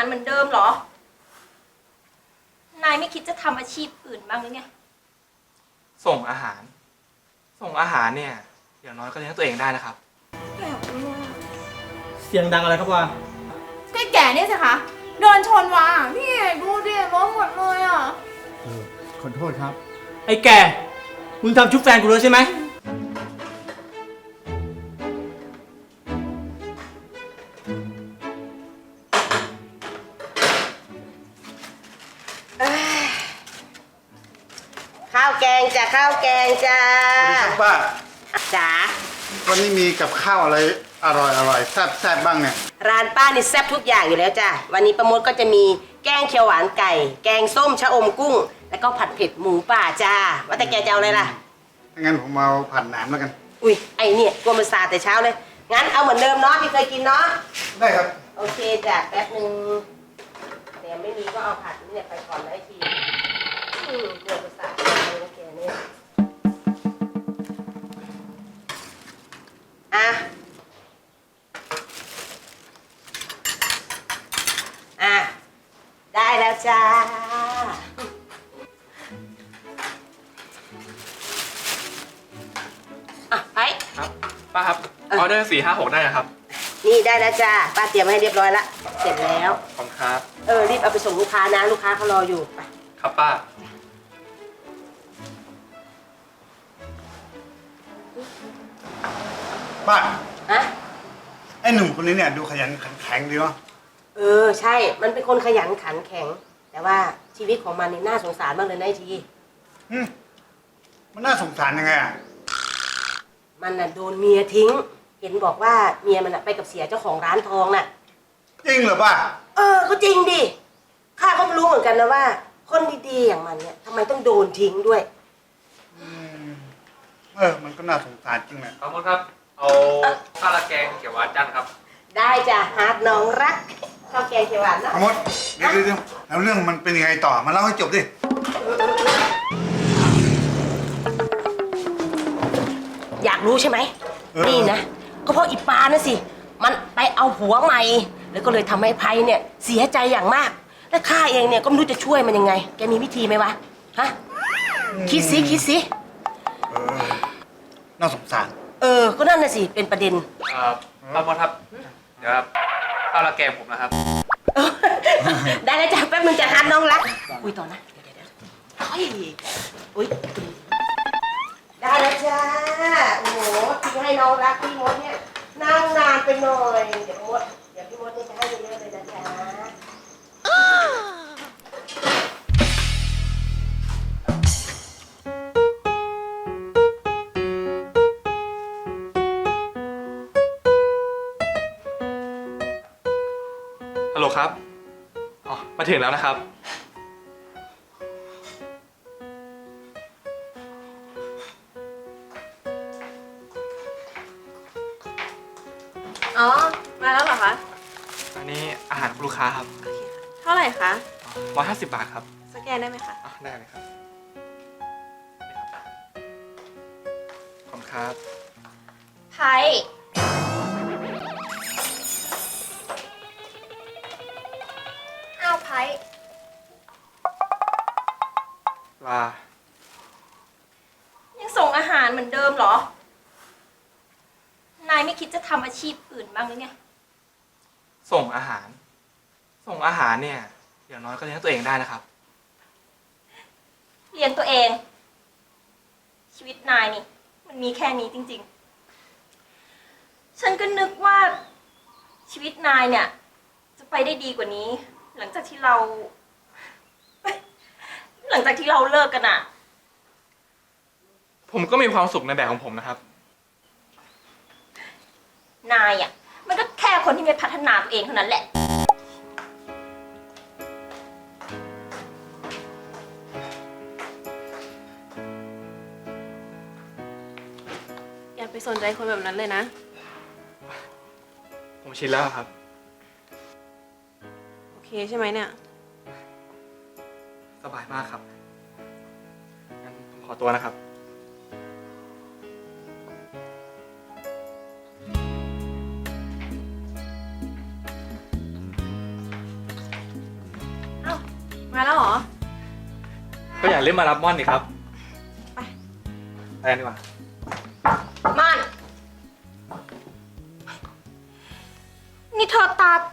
ารเหมือนเดิมเหรอ นายไม่คิดจะทำอาชีพอื่นบ้างหรือไง ส่งอาหาร ส่งอาหารเนี่ยอย่างน้อยก็เลี้ยงตัวเองได้นะครับ เสียงดังอะไรครับวะก็แก่เนี่ยสิคะโดนชนว่ะพี่เอกดูดิรถหมดเลยอะ เออขอโทษครับ ไอ้แกมึงทำชุบแฟนกูเลยใช่ไหม ข้าวแกงจ้ะข้าวแกงจ้าสวัสดีครับป้า จ๋าวันนี้มีกับข้าวอะไรอร่อยอร่อยแซ่บแซ่บบ้างเนี่ย ร้านป้านี่แซ่บทุกอย่างอยู่แล้วจ้ะวันนี้ประมดก็จะมีแกงเขียวหวานไก่ แกงส้มชะอมกุ้ง แล้วก็ผัดเผ็ดหมูป่าจ้าว่าแต่แกจะเอาอะไรล่ะถ้างั้นผมเอาผัดหนามแล้วกัน อุ้ยไอเนี่ยกลัวมันซาแต่เช้าเลย งั้นเอาเหมือนเดิมเนาะที่เคยกินเนาะ ได้ครับ โอเคจ้ะแป๊บหนึ่งแต่ไม่มีก็เอาผัดนี่เนี่ยไปก่อนนะ ออเดอร์สี่ห้าหกได้นะครับ นี่ได้แล้วจ้าป้าเตรียมไว้ให้เรียบร้อยละเสร็จแล้ว ขอบคุณครับ เออรีบเอาไปส่งลูกค้านะลูกค้าเขารออยู่ไปครับป้า ป้าฮะไอ้หนุ่มคนนี้เนี่ยดูขยันขันแข็งดีวะเออใช่มันเป็นคนขยันขันแข็ง แต่ว่าชีวิตของมันนี่น่าสงสารมากเลยนะไอที อืมมันน่าสงสารยังไงอะมันน่ะโดนเมียทิ้ง เห็นบอกว่าเมียมันน่ะไปกับเสียเจ้าของร้านทองน่ะ จริงเหรอป้าเออก็จริงดิข้าก็ไม่รู้เหมือนกันนะว่า คนดีๆอย่างมันเนี่ยทำไมต้องโดนทิ้งด้วยอืมเออ มันก็น่าสงสารจริงแหละขอบคุณครับ เอาข้าวราแกงเขียวหวานจานครับ ได้จ้ะฮาร์ดน้องรักข้าวแกงเขียวหวานเนอะขมดเดี๋ยวเดี๋ยวเดี๋ยวแล้วเรื่องมันเป็นยังไงต่อ มาเล่าให้จบดิ อยากรู้ใช่ไหม เออ นี่นะ ก็เพราะอีปานะสิ มันไปเอาผัวใหม่ แล้วก็เลยทำให้ไพเนี่ยเสียใจอย่างมาก และข้าเองเนี่ยก็ไม่รู้จะช่วยมันยังไง แกมีวิธีไหมวะ ฮะ คิดสิคิดสิเออน่าสงสาร เออ ก็นั่นน่ะสิ เป็นประเด็น เอ่อป้ามดครับ เดี๋ยวครับข้าวราแกงผมนะครับ ได้แล้วจ้ะแป๊บนึงจะฮันน้องรักคุยต่อนะ เดี๋ยวเดี๋ยวเดี๋ยวเฮ้ยอุ้ย ได้แล้วจ้า โอ้โหที่ให้น้องรักพี่มดเนี่ยนั่งนานไปหน่อย เดี๋ยวมด เดี๋ยวพี่มดเนี่ยจะให้เยอะๆเลยนะจ๊ะฮัลโหลครับ อ๋อ มาถึงแล้วนะครับ ร้อยห้าสิบบาทครับสแกนได้ไหมคะ อะได้เลยครับนี่ครับขอบคุณครับ ไพ่อ้าวไพ่ลา ยังส่งอาหารเหมือนเดิมเหรอ นายไม่คิดจะทำอาชีพอื่นบ้างหรือไง ส่งอาหาร ส่งอาหารเนี่ย อย่างน้อยก็เลี้ยงตัวเองได้นะครับเรียนตัวเอง ชีวิตนายนี่ มันมีแค่นี้จริง ๆ ฉันก็นึกว่าชีวิตนายเนี่ย จะไปได้ดีกว่านี้ หลังจากที่เรา หลังจากที่เราเลิกกันอะผมก็มีความสุขในแบบของผมนะครับ นายอะมันก็แค่คนที่ไม่พัฒนาตัวเองเท่านั้นแหละ สนใจคนแบบนั้นเลยนะ ผมชินแล้วครับ โอเคใช่ไหมเนี่ย สบายมากครับงั้นผมขอตัวนะครับ มาแล้วเหรอ ก็อย่าลืมมารับม่อนดิครับ ไป ไปกันดีกว่า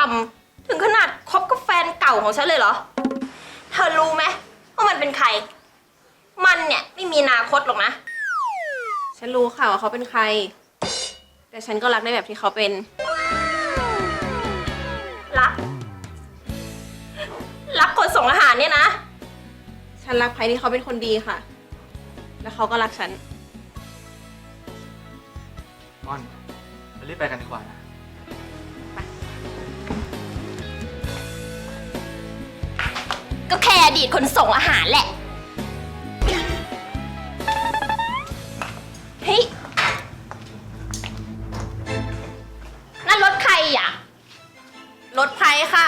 ตาต่ำถึงขนาดคบกับแฟนเก่าของฉันเลยเหรอ เธอรู้ไหมว่ามันเป็นใคร มันเนี่ยไม่มีอนาคตหรอกนะ ฉันรู้ค่ะว่าเขาเป็นใคร แต่ฉันก็รักในแบบที่เขาเป็น รัก รักคนส่งอาหารเนี่ยนะ ฉันรักไพที่เขาเป็นคนดีค่ะ แล้วเขาก็รักฉัน ม่อนเรารีบไปกันดีกว่านะ ก็แค่อดีตคนส่งอาหารแหละ เฮ้ย นั่นรถใครอะ รถไพค่ะ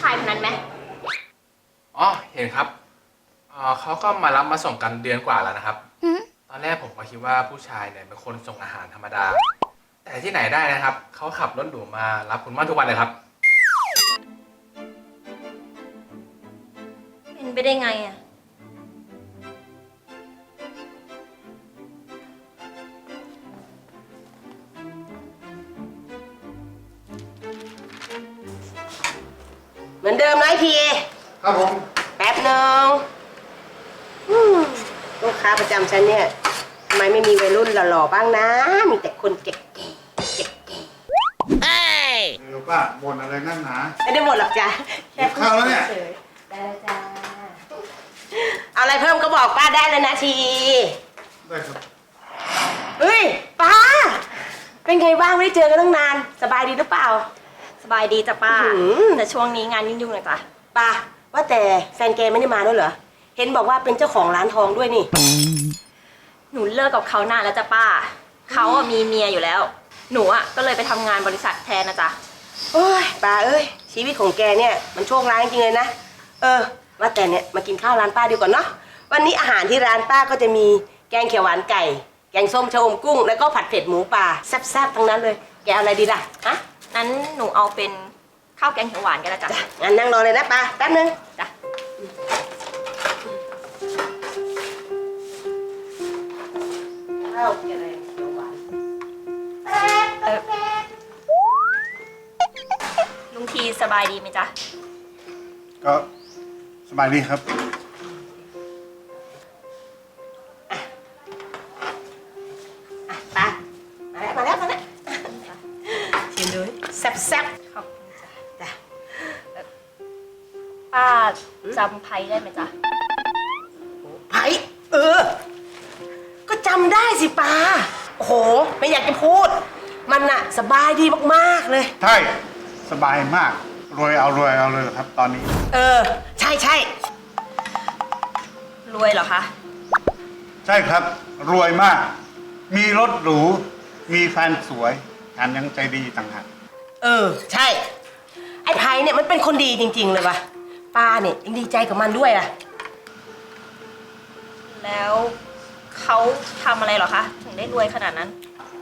ชายคนนั้นไหมอ๋อเห็นครับอ๋อเขาก็มารับมาส่งกันเดือนกว่าแล้วนะครับตอนแรกผมก็คิดว่าผู้ชายเนี่ยเป็นคนส่งอาหารธรรมดา แต่ที่ไหนได้นะครับเขาขับรถหรูมารับคุณม่อนทุกวันเลยครับ เป็นไปได้ไงอะ เหมือนเดิมนะไอพีครับผม แป๊บหนึ่งอืมลูกค้าประจำฉันเนี่ยทำไมไม่มีวัยรุ่นหล่อๆบ้างนะ มีแต่คนแก่ๆแก่เร็วป้าบ่นอะไรนั่นหนา ๆไม่ได้หมดหรอกจ้ะแค่หิวข้าวแล้วเนี่ยฉยๆได้แล้วจ้าเอาอะไรเพิ่มก็บอกป้าได้เลยนะที ได้ครับ เฮ้ยป้า เป็นไงบ้างไม่ได้เจอกันตั้งนาน สบายดีหรือเปล่า สบายดีจ้ะป้าอื้อหือ แต่ช่วงนี้งานยุ่งๆหน่อยจ้ะป้าว่าแต่แฟนแกไม่ได้มาด้วยเหรอ เห็นบอกว่าเป็นเจ้าของร้านทองด้วยนี่ หนูเลิกกับเขานานแล้วจ้ะป้า เขาอะมีเมียอยู่แล้ว หนูอะก็เลยไปทำงานบริษัทแทนนะจ๊ะ โอ้ยป้าเอ้ย ชีวิตของแกเนี่ยมันโชคร้ายจริงๆเลยนะ เออ ว่าแต่เนี่ยมากินข้าวร้านป้าดีกว่าเนาะ วันนี้อาหารที่ร้านป้าก็จะมีแกงเขียวหวานไก่ แกงส้มชะอมกุ้ง แล้วก็ผัดเผ็ดหมูป่าแซ่บๆทั้งนั้นเลย แกเอาอะไรดีล่ะ ฮะ นั้นหนูเอาเป็นข้าวแกงเขียวหวานกันแล้วจ้ะจ้ะงั้นนั่งรอเลยนะป้าแป๊บนึง จ้ะข้าวแกงอะไรเขียวหวานลุงทีสบายดีไหมจ๊ะ ก็สบายดีครับ จำไพได้ไหมจ๊ะ ไผ่เออ ก็จำได้สิป้าโอ้โห ไม่อยากจะพูด มันน่ะ สบายดีมากๆเลย ใช่ สบายมาก รวยเอารวยเอาเลยครับ ตอนนี้ เออ ใช่ใช่รวยเหรอคะ ใช่ครับ รวยมาก มีรถหรู มีแฟนสวยแถมยังใจดีต่างหาก เออ ใช่ ไอ้ไผ่เนี่ยมันเป็นคนดีจริง ๆ เลยว่ะ ป้าเนี่ยยังดีใจกับมันด้วยอะแล้วเขาทำอะไรเหรอคะ ถึงได้รวยขนาดนั้น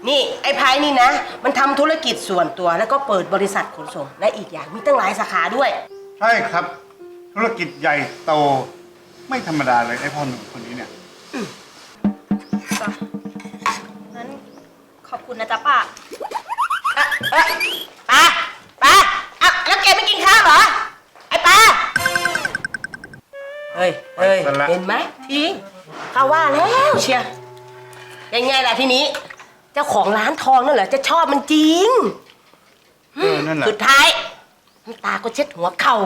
นี่ไอ้ไพ่นี่นะ มันทำธุรกิจส่วนตัวแล้วก็เปิดบริษัทขนส่ง และอีกอย่างมีตั้งหลายสาขาด้วย ใช่ครับ ธุรกิจใหญ่โตไม่ธรรมดาเลยไอ้พ่อหนุ่มคนนี้เนี่ย จ้ะงั้นขอบคุณนะจ๊ะป้าเอ๊ะเอ๊ะป้าป้า ฮ้ยเฮ้ยไปซะละ เห็นไหมทิ้งเขาว่าแล้วเชียร์ยังไงล่ะทีนี้ เจ้าของร้านทองนั่นเหรอจะชอบมันจริง เออนั่นแหละ สุดท้ายน้ำตาก็เช็ดหัวเข่า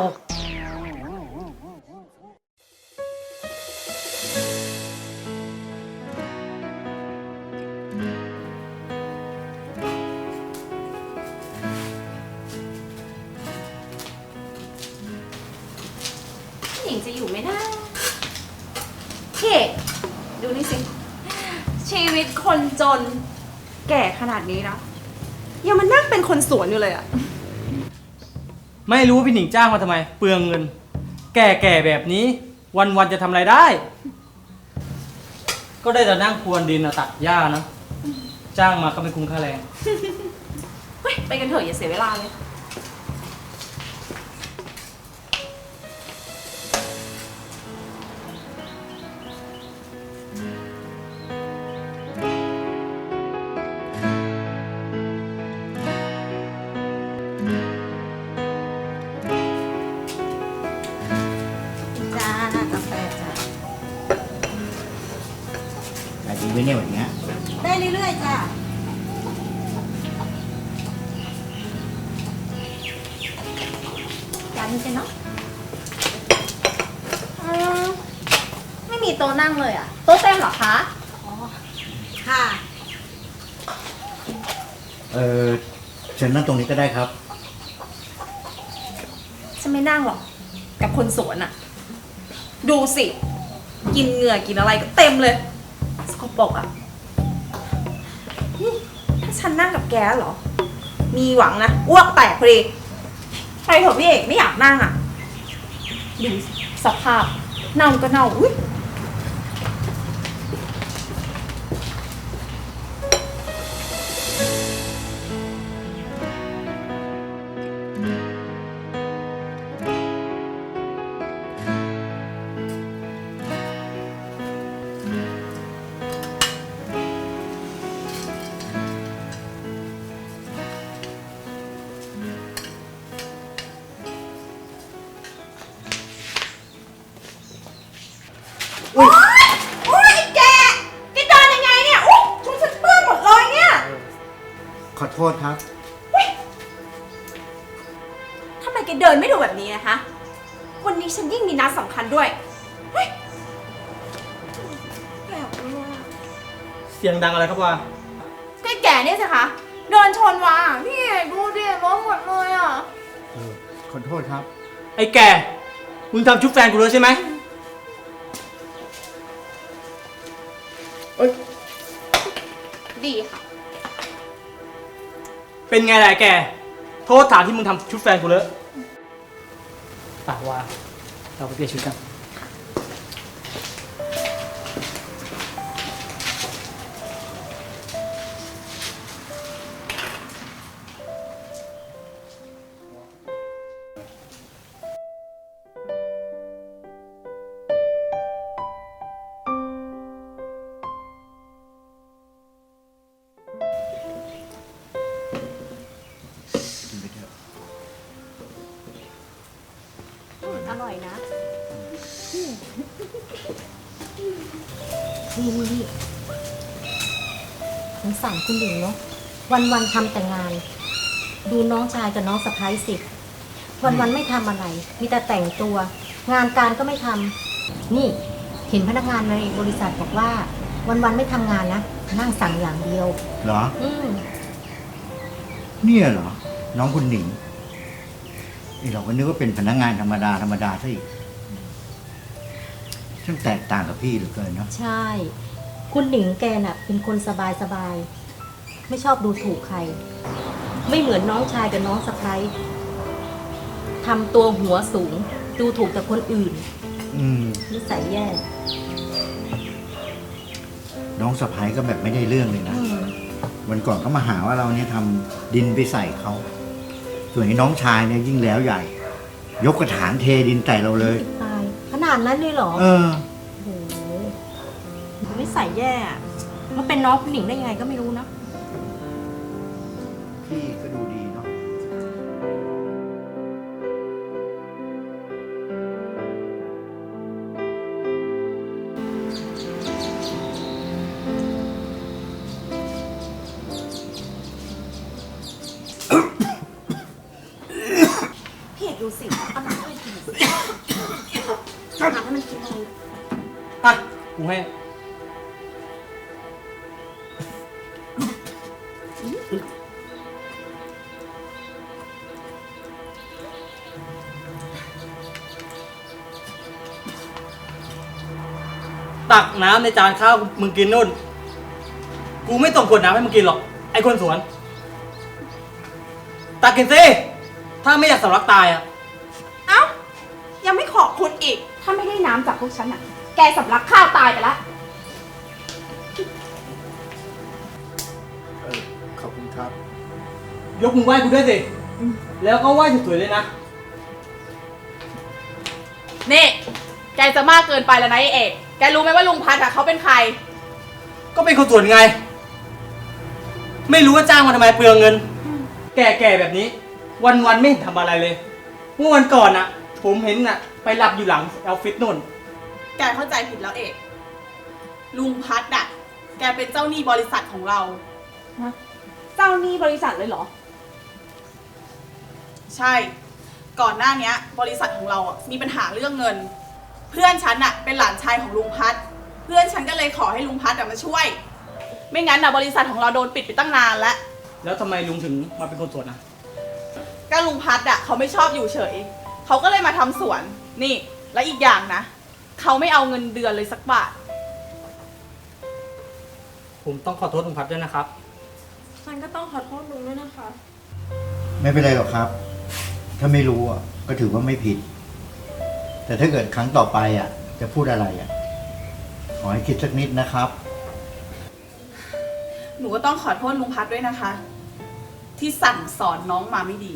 นาดนี้นะยังมานั่งเป็นคนสวนอยู่เลยอะไม่รู้ว่าพี่หนิงจ้างมาทำไม เปลืองเงิน แก่แก่ๆแบบนี้วันวันๆจะทำอะไรได้ ก็ได้แต่นั่งพรวนดินอะตัดหญ้านะ จ้างมาก็ไม่คุ้มค่าแรง เฮ้ยไปกันเถอะอย่าเสียเวลาเลย ขายดีไหมเนี่ยวันเนี้ยได้เรื่อยๆจ้าจานนี้จะเนาะอืมไม่มีโต๊ะนั่งเลยอะโต๊ะเต็มเหรอคะค่ะ เออเชิญนั่งตรงนี้ก็ได้ครับ ฉันไม่นั่งหรอกกับคนสวนอะดูสิ กินเหงื่อกินอะไรก็เต็มเลยสก ปรกอะนี่ถ้าฉันนั่งกับแกเหรอ มีหวังนะอ้วกแตกพอดีไปเถอะพี่เอกไม่อยากนั่งอะดูสิสภาพเน่าก็เน่าอุ้ย เสียงดังอะไรครับวาก็ไอ้แก่เนี่ยสิคะเดินชนวะพี่เอกดูดิล้มหมดเลยอะเออขอโทษครับ ไอ้แก่มึงทำชุบแฟนกูเลยใช่ไหมดีค่ะ เป็นไงล่ะไอ้แก่โทษฐานที่มึงทำชุดแฟนกูเลยปากว่าเราไปเปลี่ยนชุดกันารคุณหญิงเนาะวันวันๆทำแต่งาน ดูน้องชายกับน้องสะพ้ายสิวันวันๆไม่ทำอะไร มีแต่แต่งตัว งานการก็ไม่ทำนี่เห็นพนักงานในบริษัทบอกว่า วันวันๆไม่ทำงานนะนั่งสั่งอย่างเดียว เหรอ อืมเนี่ยเหรอ น้องคุณหนิงไอเราก็นึกว่าเป็นพนักงานธรรมดาธรรมดาซะอีกช่างแตกต่างกับพี่เหลือเกินเนาะใช่ คุณหนิงแกน่ะ เป็นคนสบายสบาย ไม่ชอบดูถูกใคร ไม่เหมือนน้องชายกับน้องสะพ้ายทำตัวหัวสูง ดูถูกแต่คนอื่นอืม นิสัยแย่ น้องสะพ้ายก็แบบไม่ได้เรื่องเลยนะ อืมวันก่อนก็มาหาว่าเราเนี่ยทำดินไปใส่เขา ส่วนไอ้น้องชายเนี่ยยิ่งแล้วใหญ่ ยกกระถางเทดินใส่เราเลย ตาย ขนาดนั้นเลยเหรอ เออ โอ้โหนิสัยแย่อะมันเป็นน้องคุณหนิงได้ยังไงก็ไม่รู้นะ พี่ก็ดูดีเนาะพี่เอกดูสิเอาหนังให้มันกินหน่อยสิเอาหนังให้มันกินหน่อยอะกูให้ ตักน้ำในจานข้าวมึงกินนู่น กูไม่ส่งขวดน้ำให้มึงกินหรอก ไอ้คนสวน ตักกินสิถ้าไม่อยากสำลักตายอะ เอ้า ยังไม่ขอบคุณอีก ถ้าไม่ได้น้ำจากพวกฉันอะ แกสำลักข้าวตายไปละขอบคุณครับ ยกมือไหว้กูด้วยสิ แล้วก็ไหว้สวยๆเลยนะ นี่ แกจะมากเกินไปแล้วนะไอเอก แกรู้ไหมว่าลุงพัดอะเขาเป็นใคร ก็เป็นคนสวนไง ไม่รู้ว่าจ้างมาทำไมเปลืองเงิน แก่ๆแบบนี้ วันๆไม่เห็นทำอะไรเลย เมื่อวันก่อนน่ะผมเห็นน่ะไปหลับอยู่หลังออฟฟิศนู่น แกเข้าใจผิดแล้วเอก ลุงพัดอะแกเป็นเจ้าหนี้บริษัทของเรา เจ้าหนี้บริษัทเลยเหรอ ใช่ ก่อนหน้าเนี้ย บริษัทของเราอะมีปัญหาเรื่องเงิน เพื่อนฉันอะเป็นหลานชายของลุงพัด เพื่อนฉันก็เลยขอให้ลุงพัดอะมาช่วย ไม่งั้นอะบริษัทของเราโดนปิดไปตั้งนานแล้ว แล้วทำไมลุงถึงมาเป็นคนสวนนะก็ลุงพัดอะเขาไม่ชอบอยู่เฉย เขาก็เลยมาทำสวน นี่ และอีกอย่างนะ เขาไม่เอาเงินเดือนเลยสักบาท ผมต้องขอโทษลุงพัดด้วยนะครับ ฉันก็ต้องขอโทษลุงด้วยนะคะ ไม่เป็นไรหรอกครับ ถ้าไม่รู้อะก็ถือว่าไม่ผิด แต่ถ้าเกิดครั้งต่อไปอะ จะพูดอะไรอะ ขอให้คิดสักนิดนะครับ หนูก็ต้องขอโทษลุงพัดด้วยนะคะ ที่สั่งสอนน้องมาไม่ดี